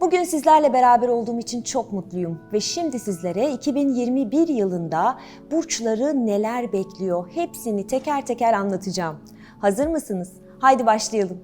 Bugün sizlerle beraber olduğum için çok mutluyum ve şimdi sizlere 2021 yılında burçları neler bekliyor hepsini teker teker anlatacağım. Hazır mısınız? Haydi başlayalım.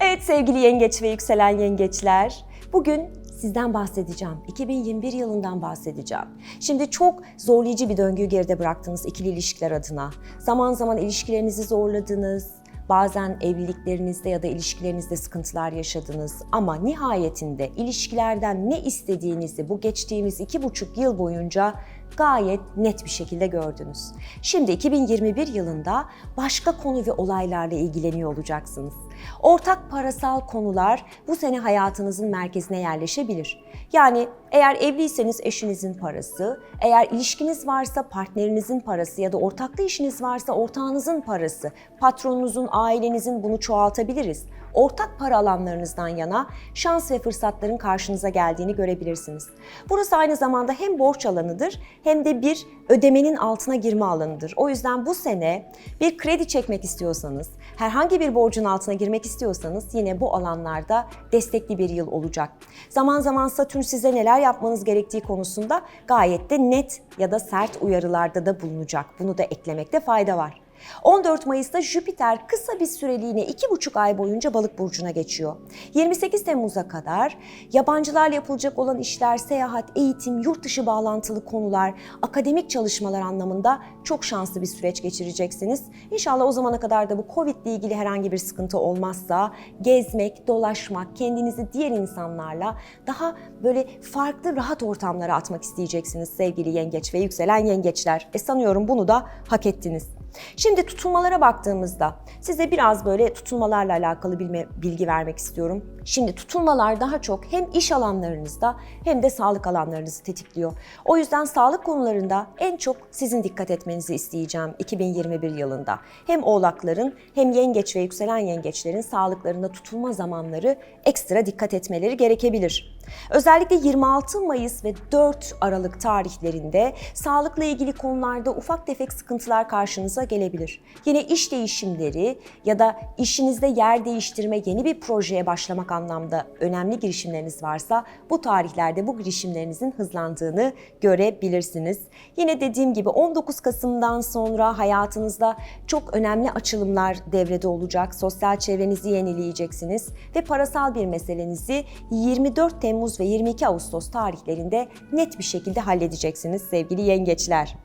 Evet sevgili yengeç ve yükselen yengeçler, bugün sizden bahsedeceğim. 2021 yılından bahsedeceğim. Şimdi çok zorlayıcı bir döngüyü geride bıraktınız ikili ilişkiler adına. Zaman zaman ilişkilerinizi zorladınız, Bazen evliliklerinizde ya da ilişkilerinizde sıkıntılar yaşadınız ama nihayetinde ilişkilerden ne istediğinizi bu geçtiğimiz iki buçuk yıl boyunca gayet net bir şekilde gördünüz. Şimdi 2021 yılında başka konu ve olaylarla ilgileniyor olacaksınız. Ortak parasal konular bu sene hayatınızın merkezine yerleşebilir. Yani eğer evliyseniz eşinizin parası, eğer ilişkiniz varsa partnerinizin parası ya da ortaklı işiniz varsa ortağınızın parası, patronunuzun, ailenizin bunu çoğaltabiliriz. Ortak para alanlarınızdan yana şans ve fırsatların karşınıza geldiğini görebilirsiniz. Burası aynı zamanda hem borç alanıdır hem de bir ödemenin altına girme alanıdır. O yüzden bu sene bir kredi çekmek istiyorsanız, herhangi bir borcun altına girmek istiyorsanız yine bu alanlarda destekli bir yıl olacak. Zaman zaman Satürn size neler yapmanız gerektiği konusunda gayet de net ya da sert uyarılarda da bulunacak. Bunu da eklemekte fayda var. 14 Mayıs'ta Jüpiter kısa bir süreliğine 2,5 ay boyunca balık burcuna geçiyor. 28 Temmuz'a kadar yabancılarla yapılacak olan işler, seyahat, eğitim, yurt dışı bağlantılı konular, akademik çalışmalar anlamında çok şanslı bir süreç geçireceksiniz. İnşallah o zamana kadar da bu Covid ile ilgili herhangi bir sıkıntı olmazsa gezmek, dolaşmak, kendinizi diğer insanlarla daha böyle farklı rahat ortamlara atmak isteyeceksiniz sevgili yengeç ve yükselen yengeçler. E sanıyorum bunu da hak ettiniz. Şimdi tutulmalara baktığımızda size biraz böyle tutulmalarla alakalı bilme, bilgi vermek istiyorum. Şimdi tutulmalar daha çok hem iş alanlarınızda hem de sağlık alanlarınızı tetikliyor. O yüzden sağlık konularında en çok sizin dikkat etmenizi isteyeceğim 2021 yılında. Hem oğlakların hem yengeç ve yükselen yengeçlerin sağlıklarında tutulma zamanları ekstra dikkat etmeleri gerekebilir. Özellikle 26 Mayıs ve 4 Aralık tarihlerinde sağlıkla ilgili konularda ufak tefek sıkıntılar karşınıza gelebilir. Yine iş değişimleri ya da işinizde yer değiştirme, yeni bir projeye başlamak anlamda önemli girişimleriniz varsa bu tarihlerde bu girişimlerinizin hızlandığını görebilirsiniz. Yine dediğim gibi 19 Kasım'dan sonra hayatınızda çok önemli açılımlar devrede olacak. Sosyal çevrenizi yenileyeceksiniz ve parasal bir meselenizi 24 Temmuz ve 22 Ağustos tarihlerinde net bir şekilde halledeceksiniz sevgili yengeçler.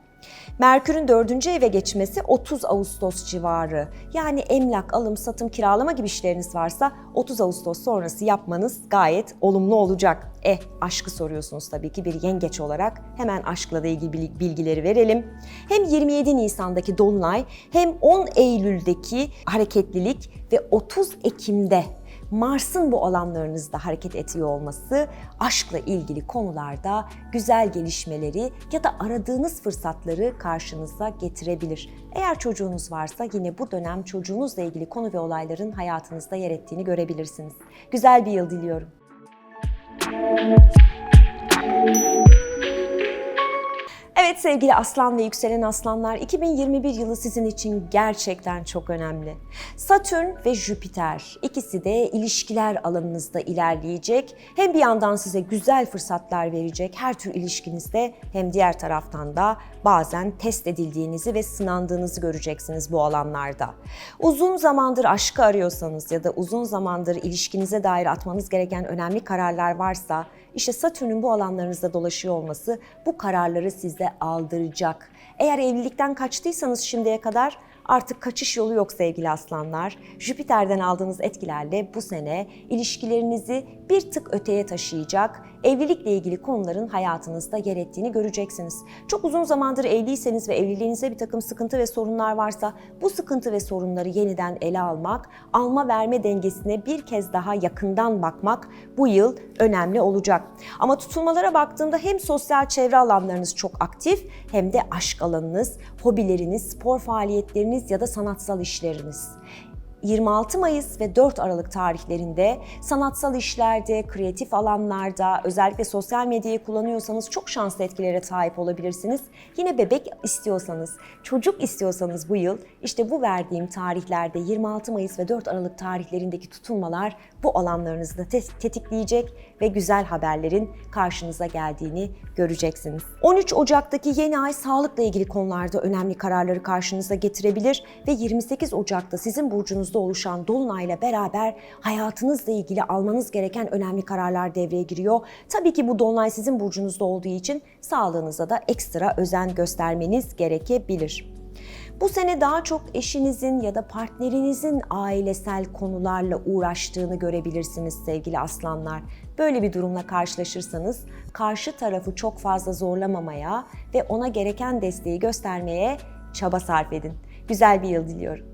Merkür'ün dördüncü eve geçmesi 30 Ağustos civarı. Yani emlak, alım, satım, kiralama gibi işleriniz varsa 30 Ağustos sonrası yapmanız gayet olumlu olacak. Eh, aşkı soruyorsunuz tabii ki bir yengeç olarak. Hemen aşkla da ilgili bilgileri verelim. Hem 27 Nisan'daki Dolunay hem 10 Eylül'deki hareketlilik ve 30 Ekim'de Mars'ın bu alanlarınızda hareket ediyor olması aşkla ilgili konularda güzel gelişmeleri ya da aradığınız fırsatları karşınıza getirebilir. Eğer çocuğunuz varsa yine bu dönem çocuğunuzla ilgili konu ve olayların hayatınızda yer ettiğini görebilirsiniz. Güzel bir yıl diliyorum. Evet sevgili aslan ve yükselen aslanlar 2021 yılı sizin için gerçekten çok önemli. Satürn ve Jüpiter ikisi de ilişkiler alanınızda ilerleyecek. Hem bir yandan size güzel fırsatlar verecek her tür ilişkinizde hem diğer taraftan da bazen test edildiğinizi ve sınandığınızı göreceksiniz bu alanlarda. Uzun zamandır aşkı arıyorsanız ya da uzun zamandır ilişkinize dair atmanız gereken önemli kararlar varsa işte Satürn'ün bu alanlarınızda dolaşıyor olması bu kararları size aldıracak. Eğer evlilikten kaçtıysanız şimdiye kadar artık kaçış yolu yok sevgili aslanlar. Jüpiter'den aldığınız etkilerle bu sene ilişkilerinizi bir tık öteye taşıyacak, evlilikle ilgili konuların hayatınızda yer ettiğini göreceksiniz. Çok uzun zamandır evliyseniz ve evliliğinizde bir takım sıkıntı ve sorunlar varsa bu sıkıntı ve sorunları yeniden ele almak, alma verme dengesine bir kez daha yakından bakmak bu yıl önemli olacak. Ama tutulmalara baktığımda hem sosyal çevre alanlarınız çok aktif hem de aşk alanınız, hobileriniz, spor faaliyetleriniz ya da sanatsal işleriniz. 26 Mayıs ve 4 Aralık tarihlerinde sanatsal işlerde, kreatif alanlarda, özellikle sosyal medyayı kullanıyorsanız çok şanslı etkilere sahip olabilirsiniz. Yine bebek istiyorsanız, çocuk istiyorsanız bu yıl işte bu verdiğim tarihlerde 26 Mayıs ve 4 Aralık tarihlerindeki tutulmalar bu alanlarınızda te- tetikleyecek ve güzel haberlerin karşınıza geldiğini göreceksiniz. 13 Ocak'taki yeni ay sağlıkla ilgili konularda önemli kararları karşınıza getirebilir ve 28 Ocak'ta sizin burcunuzda oluşan dolunayla beraber hayatınızla ilgili almanız gereken önemli kararlar devreye giriyor. Tabii ki bu dolunay sizin burcunuzda olduğu için sağlığınıza da ekstra özen göstermeniz gerekebilir. Bu sene daha çok eşinizin ya da partnerinizin ailesel konularla uğraştığını görebilirsiniz sevgili aslanlar. Böyle bir durumla karşılaşırsanız karşı tarafı çok fazla zorlamamaya ve ona gereken desteği göstermeye çaba sarf edin. Güzel bir yıl diliyorum.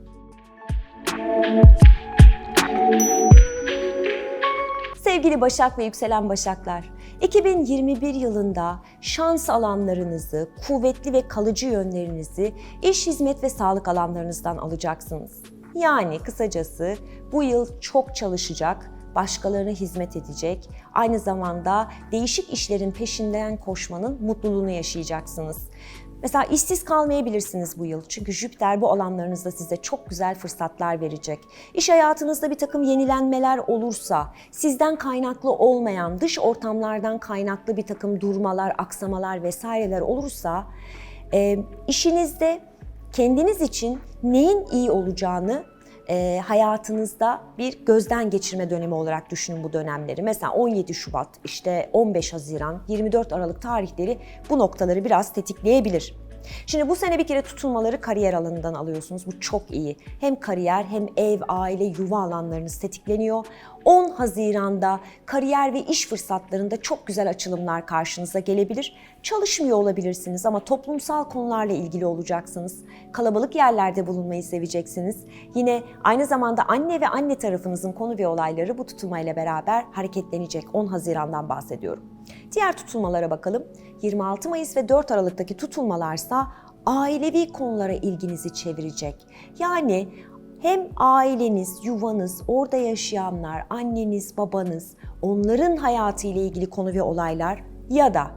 Sevgili Başak ve yükselen Başaklar, 2021 yılında şans alanlarınızı, kuvvetli ve kalıcı yönlerinizi iş, hizmet ve sağlık alanlarınızdan alacaksınız. Yani kısacası bu yıl çok çalışacak, başkalarına hizmet edecek, aynı zamanda değişik işlerin peşinden koşmanın mutluluğunu yaşayacaksınız. Mesela işsiz kalmayabilirsiniz bu yıl. Çünkü Jüpiter bu alanlarınızda size çok güzel fırsatlar verecek. İş hayatınızda bir takım yenilenmeler olursa, sizden kaynaklı olmayan, dış ortamlardan kaynaklı bir takım durmalar, aksamalar vesaireler olursa, işinizde kendiniz için neyin iyi olacağını e, hayatınızda bir gözden geçirme dönemi olarak düşünün bu dönemleri. Mesela 17 Şubat, işte 15 Haziran, 24 Aralık tarihleri bu noktaları biraz tetikleyebilir. Şimdi bu sene bir kere tutulmaları kariyer alanından alıyorsunuz. Bu çok iyi. Hem kariyer hem ev, aile, yuva alanlarınız tetikleniyor. 10 Haziran'da kariyer ve iş fırsatlarında çok güzel açılımlar karşınıza gelebilir. Çalışmıyor olabilirsiniz ama toplumsal konularla ilgili olacaksınız. Kalabalık yerlerde bulunmayı seveceksiniz. Yine aynı zamanda anne ve anne tarafınızın konu ve olayları bu tutulmayla beraber hareketlenecek. 10 Haziran'dan bahsediyorum. Diğer tutulmalara bakalım. 26 Mayıs ve 4 Aralık'taki tutulmalarsa ailevi konulara ilginizi çevirecek. Yani hem aileniz, yuvanız, orada yaşayanlar, anneniz, babanız, onların hayatı ile ilgili konu ve olaylar ya da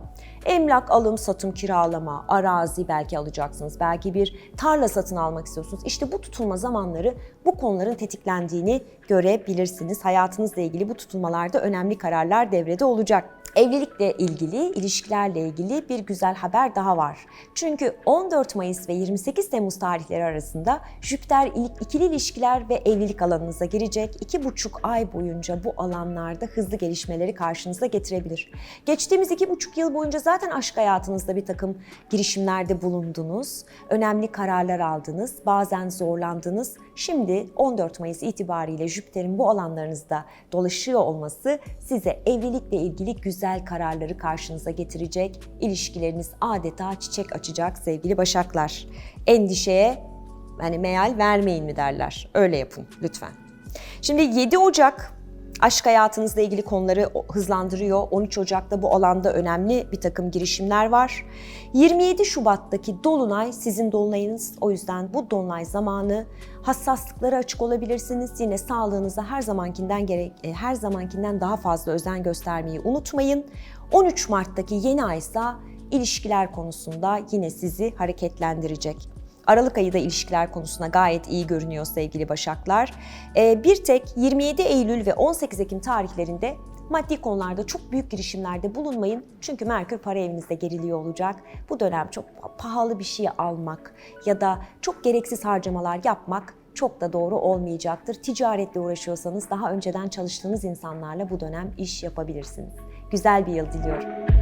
emlak alım, satım, kiralama, arazi belki alacaksınız, belki bir tarla satın almak istiyorsunuz. İşte bu tutulma zamanları bu konuların tetiklendiğini görebilirsiniz. Hayatınızla ilgili bu tutulmalarda önemli kararlar devrede olacak. Evlilikle ilgili, ilişkilerle ilgili bir güzel haber daha var. Çünkü 14 Mayıs ve 28 Temmuz tarihleri arasında Jüpiter ikili ilişkiler ve evlilik alanınıza girecek. İki buçuk ay boyunca bu alanlarda hızlı gelişmeleri karşınıza getirebilir. Geçtiğimiz iki buçuk yıl boyunca zaten aşk hayatınızda bir takım girişimlerde bulundunuz. Önemli kararlar aldınız, bazen zorlandınız. Şimdi 14 Mayıs itibariyle Jüpiter'in bu alanlarınızda dolaşıyor olması size evlilikle ilgili güzel kararları karşınıza getirecek. İlişkileriniz adeta çiçek açacak sevgili Başaklar. Endişeye yani meal vermeyin mi derler. Öyle yapın lütfen. Şimdi 7 Ocak aşk hayatınızla ilgili konuları hızlandırıyor. 13 Ocak'ta bu alanda önemli bir takım girişimler var. 27 Şubat'taki dolunay sizin dolunayınız. O yüzden bu dolunay zamanı hassaslıklara açık olabilirsiniz. Yine sağlığınıza her zamankinden gerek e, her zamankinden daha fazla özen göstermeyi unutmayın. 13 Mart'taki yeni ay ise ilişkiler konusunda yine sizi hareketlendirecek. Aralık ayı da ilişkiler konusunda gayet iyi görünüyor sevgili Başaklar. Ee, bir tek 27 Eylül ve 18 Ekim tarihlerinde maddi konularda çok büyük girişimlerde bulunmayın. Çünkü Merkür para evinizde geriliyor olacak. Bu dönem çok pahalı bir şey almak ya da çok gereksiz harcamalar yapmak çok da doğru olmayacaktır. Ticaretle uğraşıyorsanız daha önceden çalıştığınız insanlarla bu dönem iş yapabilirsiniz. Güzel bir yıl diliyorum.